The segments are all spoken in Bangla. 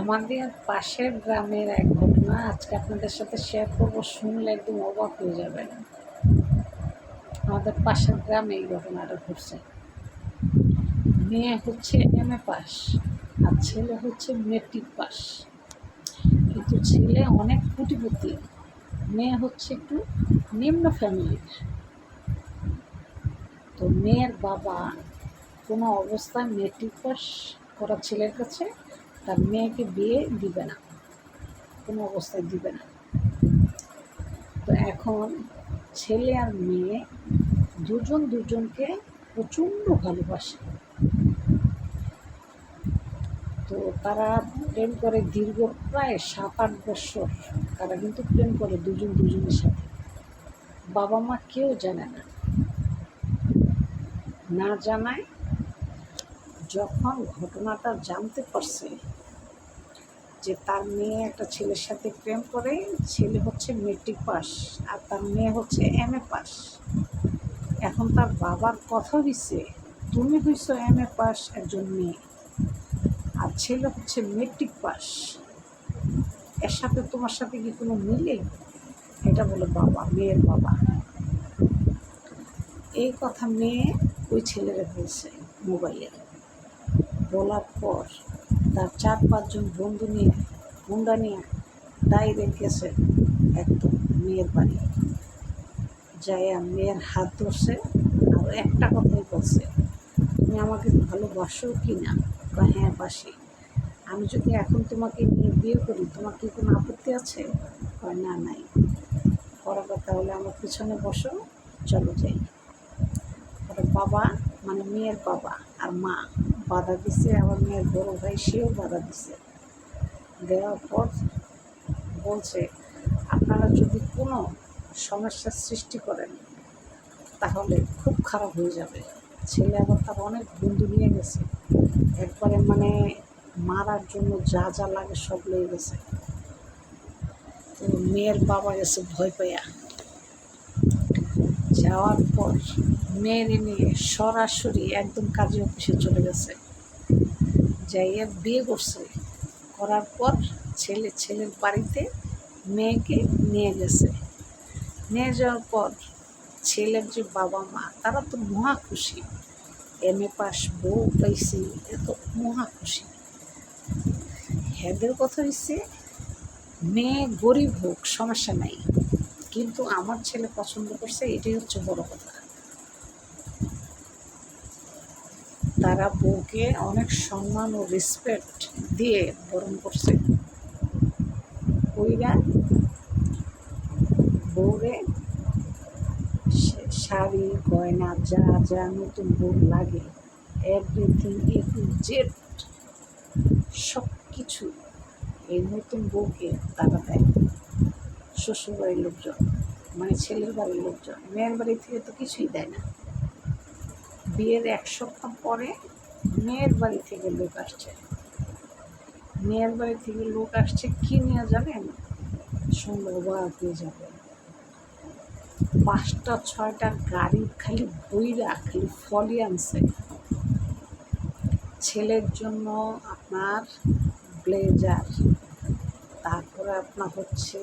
আমাদের পাশের গ্রামের এক ঘটনা আজকে আপনাদের সাথে শেয়ার করব, শুনলে একদম অবাক হয়ে যাবেন। আমাদের পাশের গ্রামে এই ঘটনাটা ঘটছে। মেয়ে হচ্ছে এম এ পাস আর ছেলে হচ্ছে মেট্রিক পাস। কিন্তু ছেলে অনেক কোটিপতি। মেয়ে হচ্ছে একটু নিম্ন ফ্যামিলির তো মেয়ের বাবা কোনো অবস্থায় মেট্রিক পাস করা ছেলের কাছে তার মেয়েকে বিয়ে দিবে না। কোনো অবস্থায় দিবে না। তো এখন ছেলে আর মেয়ে দুজন দুজনকে প্রচণ্ড ভালোবাসে। তো তারা প্রেম করে দীর্ঘ প্রায় সাত আট বছর তারা কিন্তু প্রেম করে দুজন দুজনের সাথে। বাবা মা কেউ জানে না। না জানায় যখন ঘটনাটা জানতে পারছে যে তার মেয়ে একটা ছেলের সাথে প্রেম করে, ছেলে হচ্ছে মেট্রিক পাস আর তার মেয়ে হচ্ছে এম এ পাস এখন তার বাবার কথা দিচ্ছে তুমি হইছো এম এ পাস একজন মেয়ে, আর ছেলে হচ্ছে মেট্রিক পাস এর সাথে তোমার সাথে কি কোনো মিলে? এটা বলে বাবা, মেয়ের বাবা। এই কথা মেয়ে ওই ছেলেরা বলছে মোবাইলে। বলার পর তার চার পাঁচজন বন্ধু নিয়ে হুন্ডা নিয়ে ডাইরেক্ট গেছে একদম মেয়ের বাড়ি। যাইয়া মেয়ের হাত ধরছে আর একটা কথাই বলছে, তুমি আমাকে ভালোবাসো কি না? বা হ্যাঁ বাসি। আমি যদি এখন তোমাকে নিয়ে বিয়ে করি, তোমার কি কোনো আপত্তি আছে? কয়, না, নাই। করার তাহলে আমার পিছনে বসো, চলো যাই। বাবা মানে মেয়ের বাবা আর মা বাধা দিছে, আমার মেয়ের বড় ভাই সেও বাধা দিছে। দেওয়ার পর বলছে, আপনারা যদি কোনো সমস্যার সৃষ্টি করেন, তাহলে খুব খারাপ হয়ে যাবে। ছেলে আবার তার অনেক বন্ধু নিয়ে গেছে। একবারে মানে মারার জন্য যা যা লাগে সব লেগে গেছে। তো মেয়ের বাবা গেছে ভয় পাইয়া। যাওয়ার পর মেয়ের নিয়ে সরাসরি একদম কাজী অফিসে চলে গেছে। যাইয়া বিয়ে করছে। করার পর ছেলে, ছেলের বাড়িতে মেয়েকে নিয়ে গেছে। নিয়ে যাওয়ার পর ছেলের যে বাবা মা, তারা তো মহা খুশি। এম এ পাস, বউ পাইছি, এত মহা খুশি। হেদের কথা হচ্ছে মেয়ে গরিব হোক, সমস্যা নাই। কিন্তু আমার ছেলে পছন্দ করছে, এটাই হচ্ছে বড় কথা। তারা বউকে অনেক সম্মান ও রেসপেক্ট দিয়ে বরণ করছে। ওইরা বউরে শাড়ি, গয়না, যা যা নতুন বউ লাগে এভরিথিং এ টু জেড সব কিছু এই নতুন বউকে তারা দেয়। শ্বশুরবাড়ির লোকজন মানে ছেলের বাড়ির লোকজন, মেয়ের বাড়ি থেকে তো কিছুই দেয় না। বিয়ের এক সপ্তাহ পরে মেয়ের বাড়ি থেকে লোক আসছে। মেয়ের বাড়ি থেকে লোক আসছে কি নিয়ে জানেন? সঙ্গে অবাক হয়ে যাবে। পাঁচটা, ছয়টা গাড়ি খালি বইরা, খালি ফলি আনছে। ছেলের জন্য আপনার ব্লেজার, তারপরে আপনার হচ্ছে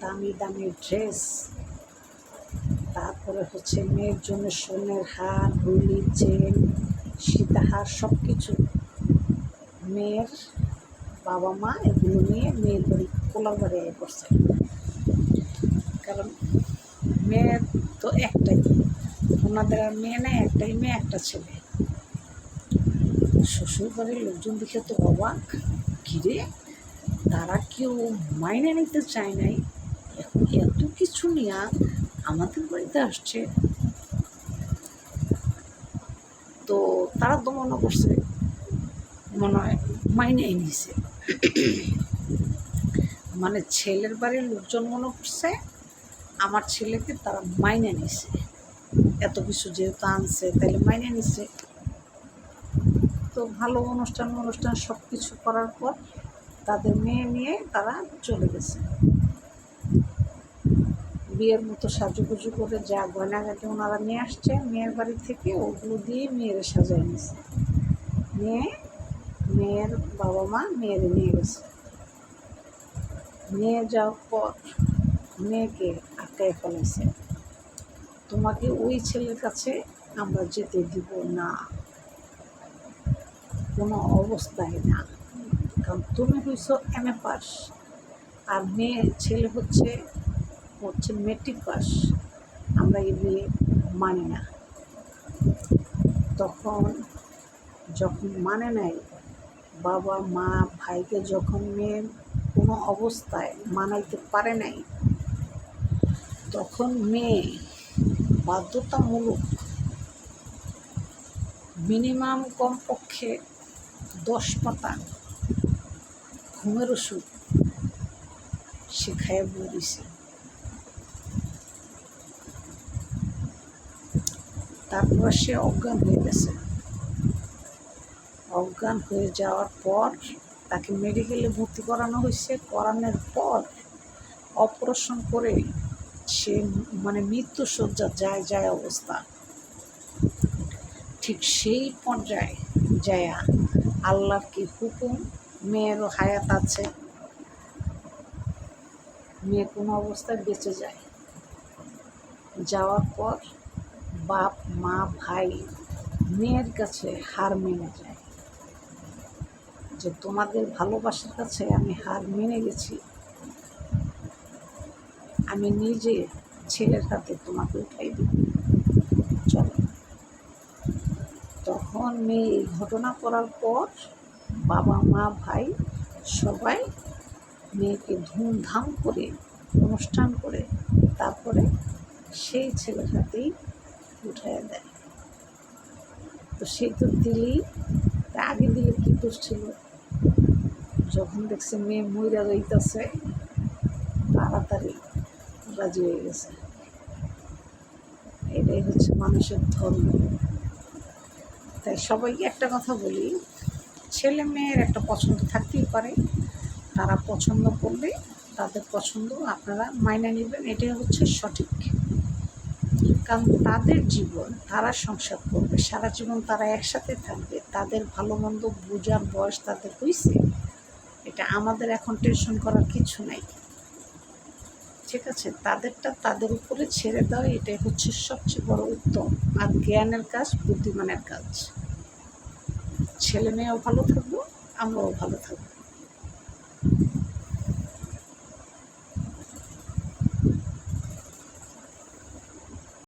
দামি দামি ড্রেস তারপরে হচ্ছে মেয়ের জন্য সোনের হার, হুলি, চেন, সীতাহার সব কিছু মেয়ের বাবা মা এগুলো নিয়ে মেয়ের বাড়ি কোলার বাড়ি আয় করছে। কারণ মেয়ের তো একটাই। ওনাদের আর মেয়ে নেই, একটাই মেয়ে, একটা ছেলে। শ্বশুর বাড়ির লোকজন দেখে তো অবাক। ঘিরে তারা কেউ মাইনে নিতে চায় নাই। এত কিছু নিয়ে আমাদের বাড়িতে আসছে। তো তারা তো মনে করছে, মনে হয় মাইনে নিছে। মানে ছেলের বাড়ির লোকজন মনে করছে, আমার ছেলেকে তারা মাইনে নিছে। এত কিছু যেহেতু আনছে তাহলে মাইনে নিছে। তো ভালো অনুষ্ঠান অনুষ্ঠান সব কিছু করার পর তাদের মেয়ে নিয়ে তারা চলে গেছে। বিয়ের মতো সাজুগুজু করে যা গয়নাগাটি ওনারা নিয়ে আসছে, মেয়ের বাড়ি থেকে ওগুলো দিয়ে মেয়ের সাজাই নিছে। নিয়ে মেয়ের বাবা মা মেয়ের নিয়ে গেছে। নিয়ে যাওয়ার পর মেয়েকে আটকায় ফেলেছে তোমাকে ওই ছেলের কাছে আমরা যেতে দিব না। কোনো অবস্থায় না। কারণ তুমি হইছ এম এ পাস। আর মেয়ে ছেলে হচ্ছে হচ্ছে মেট্রিক পাস, আমরা বিয়ে মানি না। তখন যখন মানে নাই, বাবা, মা, ভাইকে যখন মেয়ে কোনো অবস্থায় মানাইতে পারে নাই, তখন মেয়ে বাধ্যতামূলক মিনিমাম কমপক্ষে দশ পাতা ঘুমের ওষুধ সে খাইয়ে বলে তারপর সে অজ্ঞান হয়ে গেছে অজ্ঞান হয়ে যাওয়ার পর তাকে মেডিকেলে ভর্তি করানো হয়েছে করানোর পর অপারেশন করে সে মানে মৃত্যু সজ্জা যায় যায় অবস্থা। ঠিক সেই পর্যায়ে যায়া আল্লাহর কি হুকুম? মেয়েরও হায়াত আছে। মেয়ে কোনো অবস্থায় বেঁচে যায়। যাওয়ার পর বাপ, মা, ভাই, মেয়ের কাছে হার মেনে যায়। যে তোমাদের ভালোবাসার কাছে আমি হার মেনে গেছি। আমি নিজে ছেলের হাতে তোমাকে উঠাই দিব। চলো। তখন মেয়ে এই ঘটনা করার পর বাবা, মা, ভাই সবাই মেয়েকে ধুমধাম করে অনুষ্ঠান করে তারপরে সেই ছেলের হাতেই উঠাই দেয়। তো সেই তো দিলেই আগে দিলে কী করছিল যখন দেখছে মেয়ে মইরা যাইতেছে তাড়াতাড়ি রাজি হয়ে গেছে। এটাই হচ্ছে মানুষের ধর্ম। তাই সবাইকে একটা কথা বলি, ছেলে মেয়ের একটা পছন্দ থাকতেই পারে, তারা পছন্দ করলে তাদের পছন্দ আপনারা মাইনে নেবেন, এটাই হচ্ছে সঠিক। কারণ তাদের জীবন, তারা সংসার করবে, সারা জীবন তারা একসাথে থাকবে, তাদের ভালো মন্দ বোঝার বয়স তাদের হয়েছে এটা আমাদের এখন টেনশন করার কিছু নাই। ঠিক আছে? তাদেরটা তাদের উপরে ছেড়ে দেওয়া এটাই হচ্ছে সবচেয়ে বড় উত্তম। আর জ্ঞানের কাজ, বুদ্ধিমানের কাজ। ছেলে মেয়েও ভালো থাকব, আমরাও ভালো থাকব।